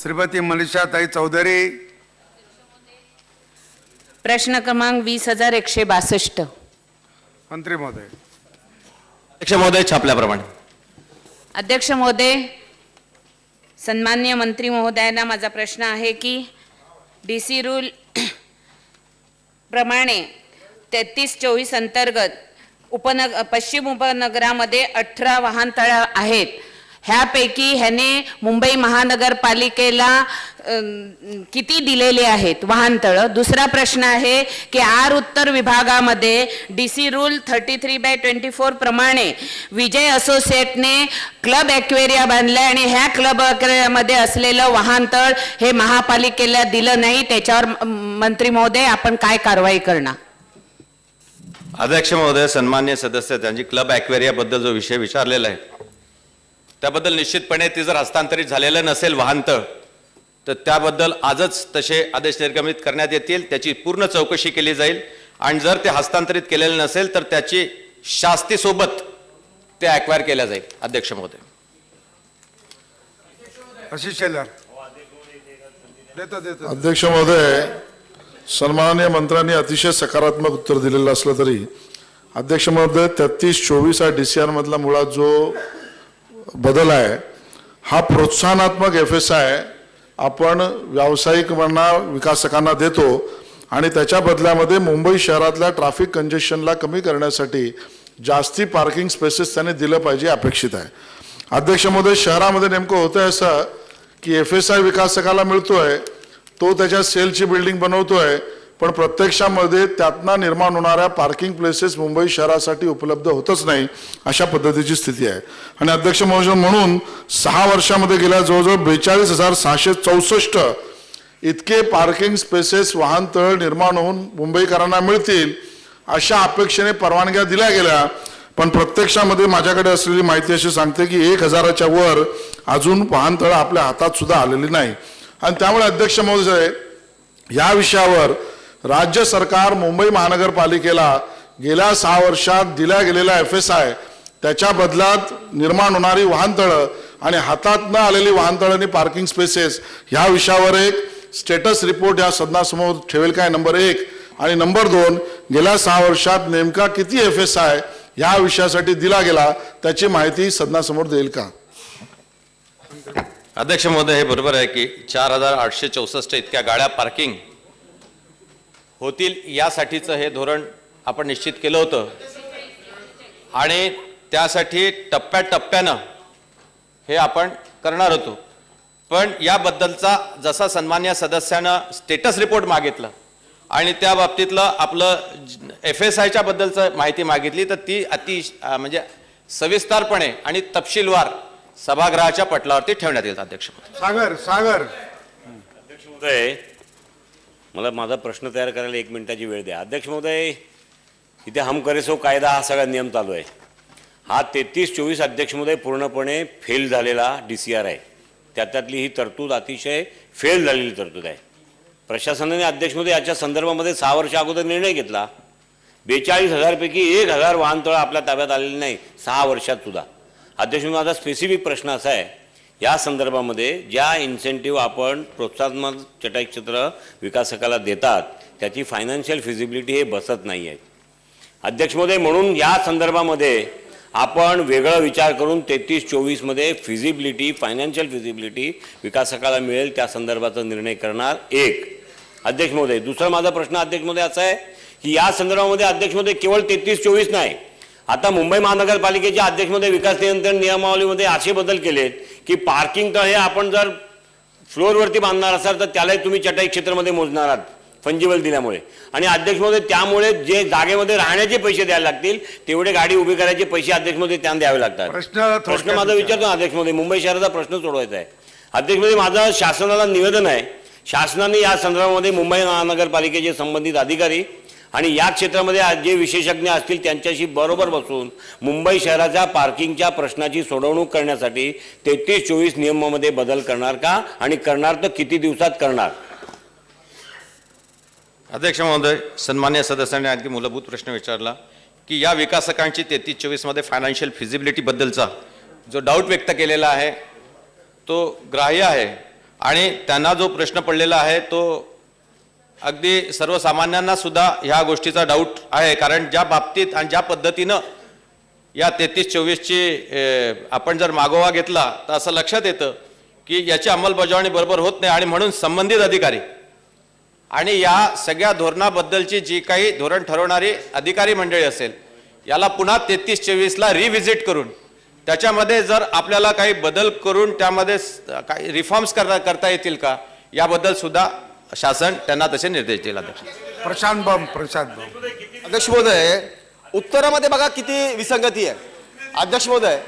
श्रीमती मनीषाताई चौधरी. प्रश्न क्रमांक वीस हजार एकशे बासष्ट. मंत्री महोदय. अध्यक्ष महोदय छापल्याप्रमाणे. अध्यक्ष महोदय सन्मान्य मंत्री महोदयांना माझा प्रश्न आहे की डी सी रूल प्रमाणे तेहतीस चोवीस अंतर्गत उपनग पश्चिम उपनगरामध्ये अठरा वाहनतळ आहेत. ह्यापैकी ह्याने मुंबई महानगरपालिकेला किती दिलेले आहेत? वाहनतळं दुसरा प्रश्न आहे की आर उत्तर विभागामध्ये D C rule thirty three by twenty four प्रमाणे विजय असोसिएटने क्लब ॲक्वेरिया बांधलाय आणि ह्या क्लब ॲक्वेरियामध्ये असलेलं वाहनतळ हे महापालिकेला दिलं नाही. त्याच्यावर म- मंत्री महोदय आपण काय कारवाई करणार? अध्यक्ष महोदय सन्मान्य सदस्य त्यांची क्लबबद्दल जो विषय विचारलेला आहे त्याबद्दल निश्चितपणे ती जर हस्तांतरित झालेलं नसेल वाहनतळ तर त्याबद्दल आजच तसे आदेश निर्गमित करण्यात येतील त्याची पूर्ण चौकशी केली जाईल. आणि जर ते हस्तांतरित केलेलं नसेल तर त्याची शास्तीसोबत ते ॲक्वायर केल्या जाईल अध्यक्ष महोदय. अध्यक्ष महोदय सन्माननीय मंत्र्यांनी अतिशय सकारात्मक उत्तर दिलेलं असलं तरी अध्यक्ष महोदय तेहतीस चोवीस हा डी सी आर मधला मुळात जो बदल आहे. हा प्रोत्साहनात्मक एफ एस आय आपण व्यावसायिकांना विकासकांना देतो आणि त्याच्या बदल्यामध्ये मुंबई शहरातल्या ट्रॅफिक कंजेशनला कमी करण्यासाठी जास्ती पार्किंग स्पेसेस त्याने दिलं पाहिजे अपेक्षित आहे. अध्यक्ष महोदय शहरामध्ये नेमकं होतं असं की एफ एस आय विकासकाला मिळतो आहे तो त्याच्या सेलची बिल्डिंग बनवतो आहे पण प्रत्यक्षामध्ये त्यातनं निर्माण होणाऱ्या पार्किंग प्लेसेस मुंबई शहरासाठी उपलब्ध होतच नाही अशा पद्धतीची स्थिती आहे. आणि अध्यक्ष महोदय म्हणून सहा वर्षामध्ये गेल्या जवळजवळ बेचाळीस हजार सहाशे चौसष्ट इतके पार्किंग स्पेसेस वाहनतळ निर्माण होऊन मुंबईकरांना मिळतील अशा अपेक्षेने परवानग्या दिल्या गेल्या. पण प्रत्यक्षामध्ये माझ्याकडे असलेली माहिती अशी सांगते की एक हजाराच्या वर अजून वाहनतळ आपल्या हातात सुद्धा आलेली नाही. आणि त्यामुळे अध्यक्ष महोदय या विषयावर राज्य सरकार मुंबई महानगरपालिकेला गेल्या सहा वर्षात दिल्या गेलेला एफ एस आय त्याच्या बदल्यात निर्माण होणारी वाहनतळं आणि हातात न आलेली वाहनतळं आणि पार्किंग स्पेसेस ह्या विषयावर एक स्टेटस रिपोर्ट या सदनासमोर ठेवेल काय? नंबर एक आणि नंबर दोन गेल्या सहा वर्षात नेमका किती एफ एस आय ह्या विषयासाठी दिला गेला त्याची माहिती सदनासमोर देईल का? अध्यक्ष महोदय हे बरोबर आहे की चार हजार आठशे चौसष्ट इतक्या गाड्या पार्किंग होतील यासाठीचं हे धोरण आपण निश्चित केलं होतं. आणि त्यासाठी टप्प्याटप्प्यानं हे आपण करणार होतो. पण याबद्दलचा जसा सन्मान्य सदस्यानं स्टेटस रिपोर्ट मागितलं आणि त्या बाबतीतलं आपलं एफ एस आयच्या बद्दलचं माहिती मागितली तर ती अति म्हणजे सविस्तारपणे आणि तपशीलवार सभागृहाच्या पटलावरती ठेवण्यात येईल अध्यक्ष. सागर सागर. अध्यक्ष महोदय मला माझा प्रश्न तयार करायला एक मिनिटाची वेळ द्या. अध्यक्ष महोदय इथे हम करेसो कायदा हा सगळा नियम चालू आहे. हा तेहतीस चोवीस अध्यक्ष महोदय पूर्णपणे फेल झालेला डी सी आर आहे. त्याच्यातली ही तरतूद अतिशय फेल झालेली तरतूद आहे. प्रशासनाने अध्यक्ष याच्या संदर्भामध्ये सहा वर्ष अगोदर निर्णय घेतला. बेचाळीस हजारपैकी एक हजार वाहनतळं आपल्या ताब्यात आलेली नाही सहा वर्षात सुद्धा. अध्यक्ष माझा स्पेसिफिक प्रश्न असा आहे. या संदर्भामध्ये ज्या इन्सेंटिव्ह आपण प्रोत्साहनात्मक चटाई क्षेत्र विकासकाला देतात त्याची फायनान्शियल फिजिबिलिटी हे बसत नाही आहे अध्यक्ष महोदय म्हणून या संदर्भामध्ये आपण वेगळा विचार करून तेहतीस चोवीसमध्ये फिजिबिलिटी फायनान्शियल फिजिबिलिटी विकासकाला मिळेल त्या संदर्भाचा निर्णय करणार एक. अध्यक्ष महोदय दुसरा माझा प्रश्न अध्यक्ष महोदय असा आहे की या संदर्भामध्ये अध्यक्ष महोदय केवळ तेहतीस चोवीस नाही. आता मुंबई महानगरपालिकेच्या अध्यक्षमध्ये विकास नियंत्रण नियमावलीमध्ये असे बदल केलेत की पार्किंग तर हे आपण जर फ्लोअरवरती बांधणार असाल तर त्यालाही तुम्ही चटाई क्षेत्रामध्ये मोजणार आहात फंजिबल दिल्यामुळे. आणि अध्यक्ष महोदय त्यामुळे जे जागेमध्ये राहण्याचे पैसे द्यायला लागतील तेवढे गाडी उभी करायचे पैसे अध्यक्ष महोदय त्यांना द्यावे लागतात. प्रश्न प्रश्न माझा विचारा. विचारतो अध्यक्ष महोदय मुंबई शहराचा प्रश्न सोडवायचा आहे. अध्यक्ष महोदय माझं शासनाला निवेदन आहे. शासनाने या संदर्भामध्ये मुंबई महानगरपालिकेचे संबंधित अधिकारी आणि या क्षेत्रामध्ये आज जे विशेषज्ञ असतील त्यांच्याशी बरोबर बसून मुंबई शहराच्या पार्किंगच्या प्रश्नाची सोडवणूक करण्यासाठी तेहतीस चोवीस नियमामध्ये बदल करणार का? आणि करणार तर किती दिवसात करणार? अध्यक्ष महोदय सन्मान्य सदस्यांनी आणखी मूलभूत प्रश्न विचारला की या विकासकांची तेहतीस चोवीसमध्ये फायनान्शियल फिजिबिलिटीबद्दलचा जो डाऊट व्यक्त केलेला आहे तो ग्राह्य आहे आणि त्यांना जो प्रश्न पडलेला आहे तो अगदी सर्वसामान्यांना सुद्धा ह्या गोष्टीचा डाऊट आहे. कारण ज्या बाबतीत आणि ज्या पद्धतीनं या तेहतीस चोवीसची आपण जर मागोवा घेतला तर असं लक्षात येतं की याची अंमलबजावणी बरोबर होत नाही आणि म्हणून संबंधित अधिकारी आणि या सगळ्या धोरणाबद्दलची जी काही धोरण ठरवणारी अधिकारी मंडळी असेल याला पुन्हा तेहतीस चोवीसला रिव्हिजिट करून त्याच्यामध्ये जर आपल्याला काही बदल करून त्यामध्ये काही रिफॉर्म्स करता करता येतील का? याबद्दल सुद्धा शासन त्यांना तसे निर्देश दिला अध्यक्ष प्रशांत बम प्रशांत बम. अध्यक्ष महोदय उत्तरामध्ये बघा किती विसंगती आहे. अध्यक्ष महोदय.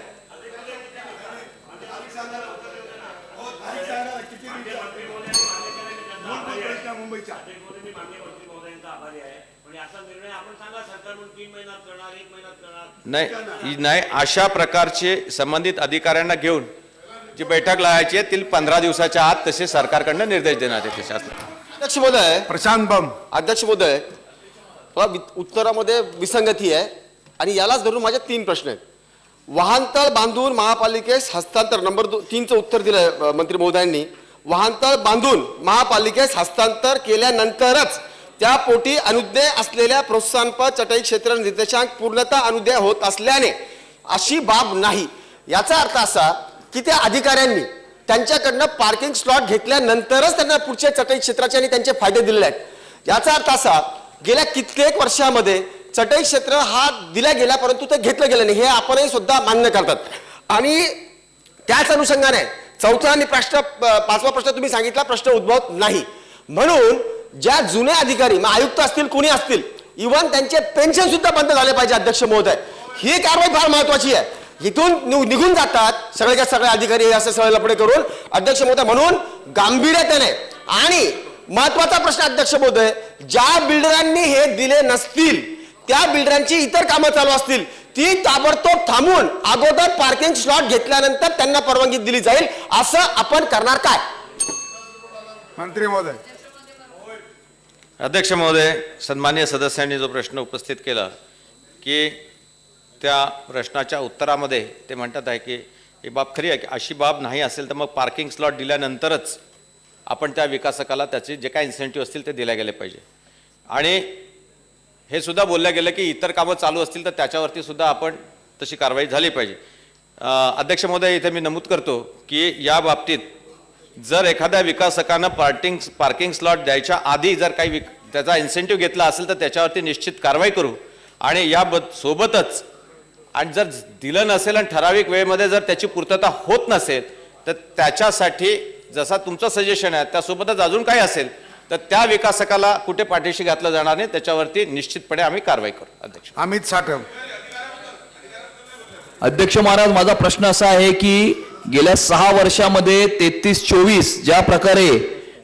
नाही नाही अशा प्रकारचे संबंधित अधिकाऱ्यांना घेऊन जी बैठक लावायची आहे ती पंधरा दिवसाच्या आत तसे सरकारकडनं निर्देश देण्यात येते शासन अध्यक्ष महोदय. प्रशांत बम. अध्यक्ष महोदय वि- उत्तरामध्ये विसंगती आहे आणि यालाच धरून माझे तीन प्रश्न आहेत. वाहनतळ बांधून महापालिकेस हस्तांतर नंबर दो तीनचं उत्तर दिलंय अ, मंत्री महोदयांनी. वाहनतळ बांधून महापालिकेस हस्तांतर केल्यानंतरच त्या पोटी अनुज्ञेय असलेल्या प्रोत्साहनपर चटई क्षेत्र निर्देशांक पूर्णतः अनुज्ञेय होत असल्याने अशी बाब नाही. याचा अर्थ असा की त्या अधिकाऱ्यांनी त्यांच्याकडनं पार्किंग स्लॉट घेतल्यानंतरच त्यांना पुढच्या चटई क्षेत्राचे आणि त्यांचे फायदे दिलेले आहेत. याचा अर्थ असा गेल्या कित्येक वर्षामध्ये चटई क्षेत्र हा दिला गेला परंतु ते घेतलं गेलं नाही. हे आपणही सुद्धा मान्य करतात. आणि त्याच अनुषंगाने चौथा आणि प्रश्न पाचवा प्रश्न तुम्ही सांगितला प्रश्न उद्भवत नाही. म्हणून ज्या जुने अधिकारी मग आयुक्त असतील कोणी असतील इव्हन त्यांचे पेन्शन सुद्धा बंद झाले पाहिजे अध्यक्ष महोदय. ही कारवाई फार महत्वाची आहे. इथून निघून जातात. सगळे काय सगळे अधिकारी असे सगळे लपडे करून अध्यक्ष महोदय म्हणून गांभीर्याने आणि महत्त्वाचा प्रश्न अध्यक्ष महोदय ज्या बिल्डरांनी हे दिले नसतील त्या बिल्डरांची इतर कामं चालू असतील ती ताबडतोब थांबून अगोदर पार्किंग स्लॉट घेतल्यानंतर त्यांना परवानगी दिली जाईल असं आपण करणार काय? मंत्री महोदय. अध्यक्ष महोदय सन्मान्य सदस्यांनी जो प्रश्न उपस्थित केला की त्या प्रश्नाच्या उत्तरामध्ये ते म्हणतात आहे की ही बाब खरी आहे की अशी बाब नाही असेल तर मग पार्किंग स्लॉट दिल्यानंतरच आपण त्या विकासकाला त्याचे जे काय इन्सेंटिव्ह असतील ते दिले गेले पाहिजे. आणि हे सुद्धा बोललं गेलं की इतर कामं चालू असतील तर त्याच्यावरती सुद्धा आपण तशी कारवाई झाली पाहिजे. अध्यक्ष महोदय इथे मी नमूद करतो की या बाबतीत जर एखाद्या विकासकानं पार्किंग पार्किंग स्लॉट द्यायच्या आधी जर काही विक त्याचा इन्सेंटिव्ह घेतला असेल तर त्याच्यावरती निश्चित कारवाई करू. आणि या सोबतच आणि जर दिलं नसेल आणि ठराविक वेळेमध्ये जर त्याची पूर्तता होत नसेल तर त्याच्यासाठी जसा तुमचं सजेशन आहे त्यासोबतच अजून काही असेल तर त्या विकासकाला कुठे पाठीशी घातलं जाणार नाही त्याच्यावरती निश्चितपणे आम्ही कारवाई करू. अध्यक्ष. अमित साठम अध्यक्ष महाराज माझा प्रश्न असा आहे की गेल्या सहा वर्षामध्ये तेहतीस चोवीस ज्या प्रकारे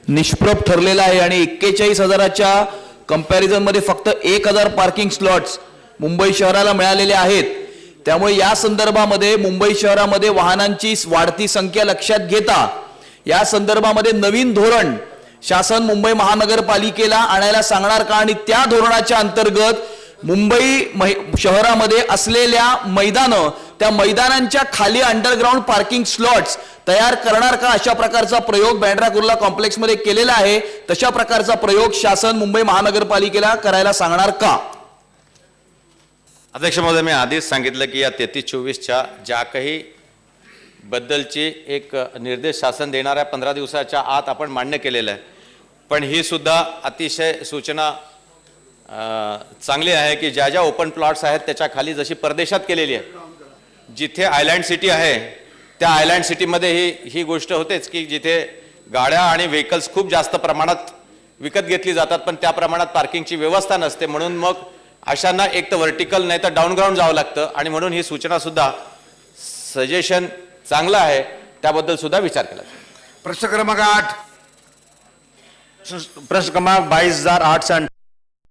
निष्प्रभ ठरलेला आहे आणि एक्केचाळीस हजाराच्या कंपॅरिझनमध्ये फक्त एक हजार पार्किंग स्लॉट्स मुंबई शहराला मिळालेले आहेत त्यामुळे या संदर्भामध्ये मुंबई शहरामध्ये वाहनांची वाढती संख्या लक्षात घेता या संदर्भामध्ये नवीन धोरण शासन मुंबई महानगरपालिकेला आणायला सांगणार का? आणि त्या धोरणाच्या अंतर्गत मुंबई शहरामध्ये असलेल्या मैदानं त्या मैदानांच्या खाली अंडरग्राऊंड पार्किंग स्लॉट्स तयार करणार का? अशा प्रकारचा प्रयोग बँड्रा कुर्ला कॉम्प्लेक्समध्ये केलेला आहे. तशा प्रकारचा प्रयोग शासन मुंबई महानगरपालिकेला करायला सांगणार का? अध्यक्ष महोदय मी आधीच सांगितलं की या तेहतीस चोवीसच्या ज्या काही बद्दलची एक निर्देश शासन देणाऱ्या पंधरा दिवसाच्या आत आपण मान्य केलेलं आहे. पण ही सुद्धा अतिशय सूचना चांगली आहे की ज्या ज्या ओपन प्लॉट्स आहेत त्याच्याखाली जशी परदेशात केलेली आहे जिथे आयलँड सिटी आहे त्या आयलँड सिटीमध्ये ही ही गोष्ट होतेच की जिथे गाड्या आणि व्हेकल्स खूप जास्त प्रमाणात विकत घेतली जातात पण त्या प्रमाणात पार्किंगची व्यवस्था नसते. म्हणून मग अशांना एक तर व्हर्टिकल नाही तर डाऊनग्राऊंड जावं लागतं. आणि म्हणून ही सूचना सुद्धा सजेशन चांगलं आहे. त्याबद्दल सुद्धा विचार केला प्रश्न क्रमांक आठ. प्रश्न क्रमांक बाईस हजार आठ